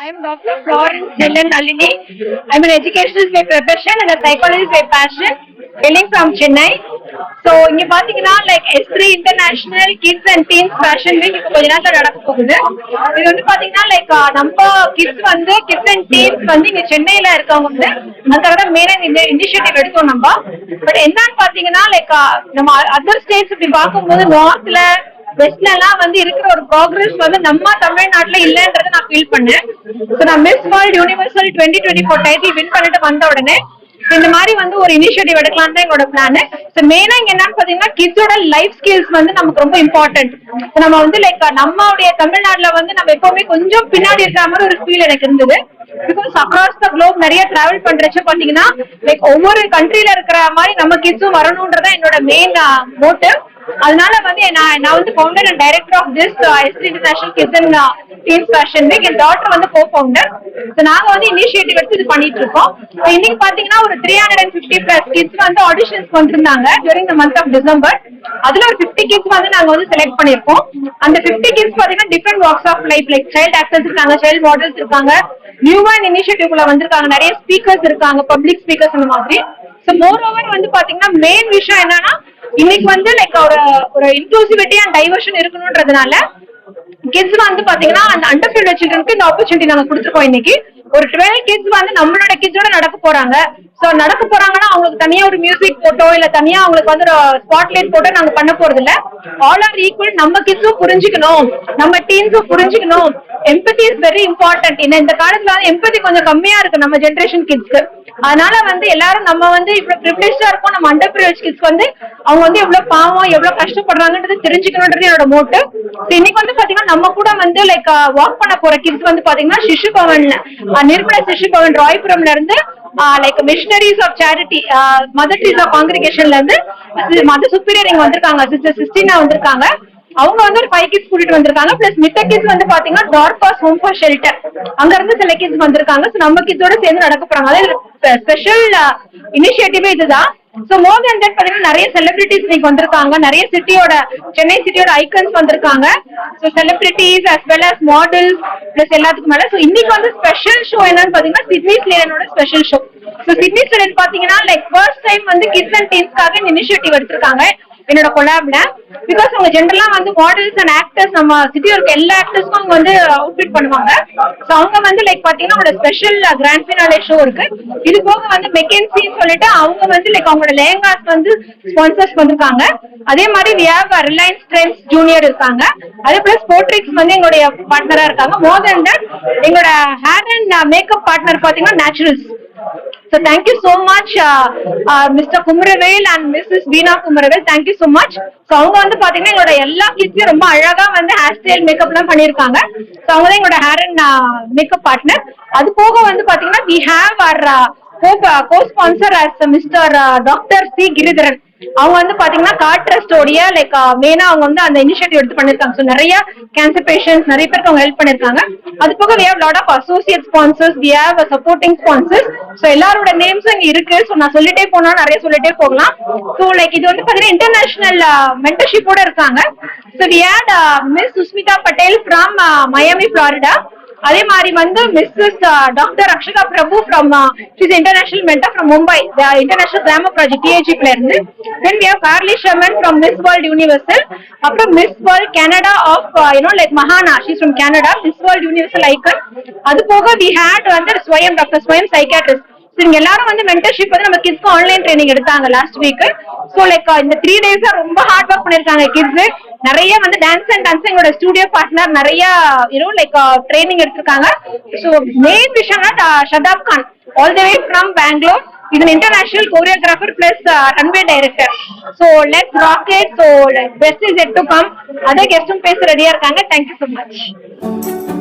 I am Dr. Florence Helen Alini. I am an educationist by profession and a psychologist by passion, hailing from Chennai. So இங்க பாத்தீங்கன்னா like S three international kids and teens fashion week இப்போ கொஞ்ச நேரத்தில் நடக்க போகுது இது வந்து பாத்தீங்கன்னா லைக் நம்ம கிட்ஸ் வந்து கிட்ஸ் அண்ட் டீன்ஸ் வந்து இங்க சென்னையில இருக்கவங்க வந்து அதுக்காக தான் மெயினாக இந்த இனிஷியேட்டிவ் எடுத்தோம் நம்ம பட் என்னன்னு பாத்தீங்கன்னா லைக் நம்ம அதர் ஸ்டேட்ஸ் இப்படி பார்க்கும்போது நார்த்ல வெஸ்ட்ல வந்து இருக்கிற ஒரு ப்ராக்ரஸ் வந்து நம்ம தமிழ்நாட்டுல இல்லைன்றத நான் ஃபீல் பண்ணேன். ஸோ நான் Miss World Universal twenty twenty four title win பண்ணிட்டு வந்த உடனே இந்த மாதிரி வந்து ஒரு இனிஷியேட்டிவ் எடுக்கலாம் தான் எங்களோட பிளான் ஸோ மெயினா இங்க என்னன்னு பாத்தீங்கன்னா கிட்ஸோட லைஃப் ஸ்கில்ஸ் வந்து நமக்கு ரொம்ப இம்பார்ட்டன்ட் நம்ம வந்து லைக் நம்மளுடைய தமிழ்நாட்டுல வந்து நம்ம எப்பவுமே கொஞ்சம் பின்னாடி இருக்கிற மாதிரி ஒரு ஃபீல் எனக்கு இருந்தது. பிகாஸ் அக்ராஸ் த குளோப் நிறைய டிராவல் பண்றச்ச பாத்தீங்கன்னா லைக் ஒவ்வொரு கண்ட்ரில இருக்கிற மாதிரி நம்ம கிட்ஸும் வரணும்ன்றதான் என்னோட மெயின் மோட்டிவ் uh, அதனால வந்து நான் நான் வந்து founder and director of this ST international kids and fashion week N doctor வந்து கோ ஃபவுண்டர் ஸோ நாங்க வந்து இனிஷியேட்டிவ் எடுத்து இது பண்ணிட்டு இருக்கோம். இன்னைக்கு பாத்தீங்கன்னா ஒரு three hundred and fifty plus kids வந்து ஆடிஷன்ஸ் வந்திருந்தாங்க during the month of December அதுல ஒரு ஃபிஃப்டி கிட்ஸ் வந்து நாங்கள் வந்து செலக்ட் பண்ணிருக்கோம் அந்த ஃபிஃப்டி கிட்ஸ் பாத்தீங்கன்னா different walks of life like child actors இருக்காங்க சைல்ட் மாடல்ஸ் இருக்காங்க. நியூ அண்ட் இனிஷியேட்டிவ்ல வந்திருக்காங்க. நிறைய ஸ்பீக்கர்ஸ் இருக்காங்க பப்ளிக் ஸ்பீக்கர்ஸ் அந்த மாதிரி. ஸோ மோர் ஓவர் வந்து பாத்தீங்கன்னா மெயின் விஷயம் என்னன்னா இன்னைக்கு வந்து லைக் ஒரு ஒரு இன்க்ளூசிவிட்டி அண்ட் டைவர்ஷன் இருக்கணும்ன்றதுனால கிட்ஸ் வந்து பாத்தீங்கன்னா அந்த அண்டர் சில்ட்ரனுக்கு இந்த ஆப்பர்ச்சுனிட்டி நாங்க கொடுத்துருக்கோம் இன்னைக்கு. ஒரு டுவெல் கிட்ஸ் வந்து நம்மளோட கிட்ஸோட நடக்க போறாங்க. சோ நடக்க போறாங்க அவங்களுக்கு தனியா ஒரு மியூசிக் போட்டோ இல்ல தனியா அவங்களுக்கு வந்து ஒரு ஸ்பாட்லைட் போட்டோ நாங்க பண்ண போறது இல்ல ஆல் ஆர் ஈக்குவல் நம்ம கிட்ஸும் புரிஞ்சுக்கணும். நம்ம டீன்ஸும் புரிஞ்சுக்கணும். எம்பத்தி இஸ் வெரி இம்பார்ட்டன்ட் இந்த இந்த காலத்துல வந்து எம்பத்தி கொஞ்சம் கம்மியா இருக்கு நம்ம ஜென்ரேஷன் கிட்ஸ்க்கு அதனால வந்து எல்லாரும் நம்ம வந்து இவ்வளவு ப்ரிவிலேஜா இருக்கோம். நம்ம அண்டர் ப்ரிவிலேஜ் கிட்ஸ் வந்து அவங்க வந்து எவ்வளவு பாவம் எவ்வளவு கஷ்டப்படுறாங்கன்றது தெரிஞ்சுக்கணும்ன்றது என்னோட மோட்டு இன்னைக்கு வந்து பாத்தீங்கன்னா நம்ம கூட வந்து லைக் வாக் uh, பண்ண போற கிட்ஸ் வந்து பாத்தீங்கன்னா சிசு பவன் நிர்மலா சிசு பவன் ராய்புரம்ல இருந்து like Missionaries of Charity Mother Teresa's of காங்கிரிகேஷன்ல இருந்து மத சுப்பீரியர் இங்க வந்திருக்காங்க சிஸ்டர் சிஸ்டினா வந்திருக்காங்க. அவங்க வந்து ஒரு ஃபைவ் கிட்ஸ் கூட்டிட்டு வந்திருக்காங்க. பிளஸ் மித்த கிட்ஸ் வந்து பாத்தீங்கன்னா டார்பாஸ் ஹோம் ஃபார் ஷெல்டர் அங்க இருந்து சில கிட்ஸ் வந்திருக்காங்க. சோ நம்ம கிட்ஸோட சேர்ந்து நடக்க போறாங்க. அதாவது ஸ்பெஷல் இனிஷியேட்டிவே இதுதான். சோ மோர் தென் தட் பாத்தீங்கன்னா நிறைய செலிபிரிட்டிஸ் இன்னைக்கு வந்திருக்காங்க. நிறைய சிட்டியோட சென்னை சிட்டியோட ஐக்கன்ஸ் வந்திருக்காங்க. So celebrities as well as models plus எல்லாத்துக்கும் மேல. சோ இன்னைக்கு வந்து ஸ்பெஷல் ஷோ என்னன்னு பாத்தீங்கன்னா Sydney ஸ்லேனோட special show so Sydney Slane பாத்தீங்கன்னா லைக் ஃபர்ஸ்ட் டைம் வந்து கிட்ஸ் அண்ட் டீன்ஸ்க்காக இனிஷியேட்டிவ் எடுத்திருக்காங்க. என்னோட கொலாப்ல பிகாஸ் அவங்க ஜென்ரலா வந்து மாடல்ஸ் அண்ட் ஆக்டர்ஸ் நம்ம சிட்டியில் இருக்க எல்லா ஆக்டர்ஸ்க்கும் அவங்க வந்து அவுட்ஃபிட் பண்ணுவாங்க. ஸோ அவங்க வந்து லைக் பாத்தீங்கன்னா அவங்களோட ஸ்பெஷல் கிராண்ட் ஃபினாலே ஷோ இருக்கு. இது போக வந்து மெக்கன்சின்னு சொல்லிட்டு அவங்க வந்து லைக் அவங்களோட லேங்காஸ் வந்து ஸ்பான்சர்ஸ் பண்ணிருக்காங்க அதே மாதிரி we have Reliance Trends Junior இருக்காங்க. அதே பிளஸ் போர்ட்ரிக்ஸ் வந்து எங்களுடைய பார்ட்னரா இருக்காங்க. மோர் தென் தட் எங்களோட ஹேர் அண்ட் மேக்கப் பார்ட்னர் பாத்தீங்கன்னா Naturals So thank you so much, uh, uh, Mr. Kumaravel and Mrs. Veena Kumaravel. Thank you so much. So அவங்க வந்து பாத்தீங்கன்னா எங்களோட எல்லா கிட்ஸையும் ரொம்ப அழகா வந்து ஹேர் ஸ்டைல் மேக்கப் எல்லாம் பண்ணிருக்காங்க ஸோ அவங்க தான் எங்களோட ஹேர் அண்ட் மேக்கப் பார்ட்னர் அது போக வந்து பாத்தீங்கன்னா we have our cosponsor as mister doctor C Giridharan அவங்க வந்து பாத்தீங்கன்னா கார்ட் ட்ரஸ்டோடைய லைக் மெயினா அவங்க வந்து அந்த இனிஷியேட்டிவ் எடுத்து பண்ணிருக்காங்க. ஸோ நிறைய கேன்சர் பேஷண்ட்ஸ் நிறைய பேருக்கு அவங்க ஹெல்ப் பண்ணிருக்காங்க. அது போக we have lot of associate sponsors we have supporting sponsors so எல்லாரோட நேம்ஸும் இங்க இருக்கு. ஸோ நான் சொல்லிட்டே போனா நிறைய சொல்லிட்டே போகலாம். ஸோ லைக் இது வந்து பாத்தீங்கன்னா இன்டர்நேஷனல் மென்டர்ஷிப்போட இருக்காங்க. So we had Miss Sushmita Patel from Miami Florida அதே மாதிரி வந்து Mrs doctor Akshata Prabhu from she's international mentor from Mumbai international grammar project டிஏஜிப்ல இருந்து. Then we have Farley Sherman from Miss World Universal அப்புறம் Miss World Canada of you know like மகானா she's from Canada Miss World Universal icon அது போக we had வந்து ஸ்வயம் doctor ஸ்வயம் psychiatrist இவங்க எல்லாரும் வந்து mentorship வந்து நம்ம கிட்ஸ்க்கு ஆன்லைன் ட்ரைனிங் எடுத்தாங்க லாஸ்ட் வீக் ஸோ லைக் இந்த த்ரீ டேஸா ரொம்ப ஹார்ட் ஒர்க் பண்ணிருக்காங்க கிட்ஸ் நிறைய வந்து டான்ஸ் அண்ட் டான்ஸ் எங்களோட ஸ்டூடியோ பார்ட்னர் நிறைய யூனோ லைக் ட்ரைனிங் எடுத்திருக்காங்க. ஸோ மெயின் விஷயம்னா Shadab Khan all the way from Bengaluru இது international choreographer plus runway director so let's rock it so best is yet to come அதே கெஸ்டும் பேச ரெடியா இருக்காங்க. Thank you so much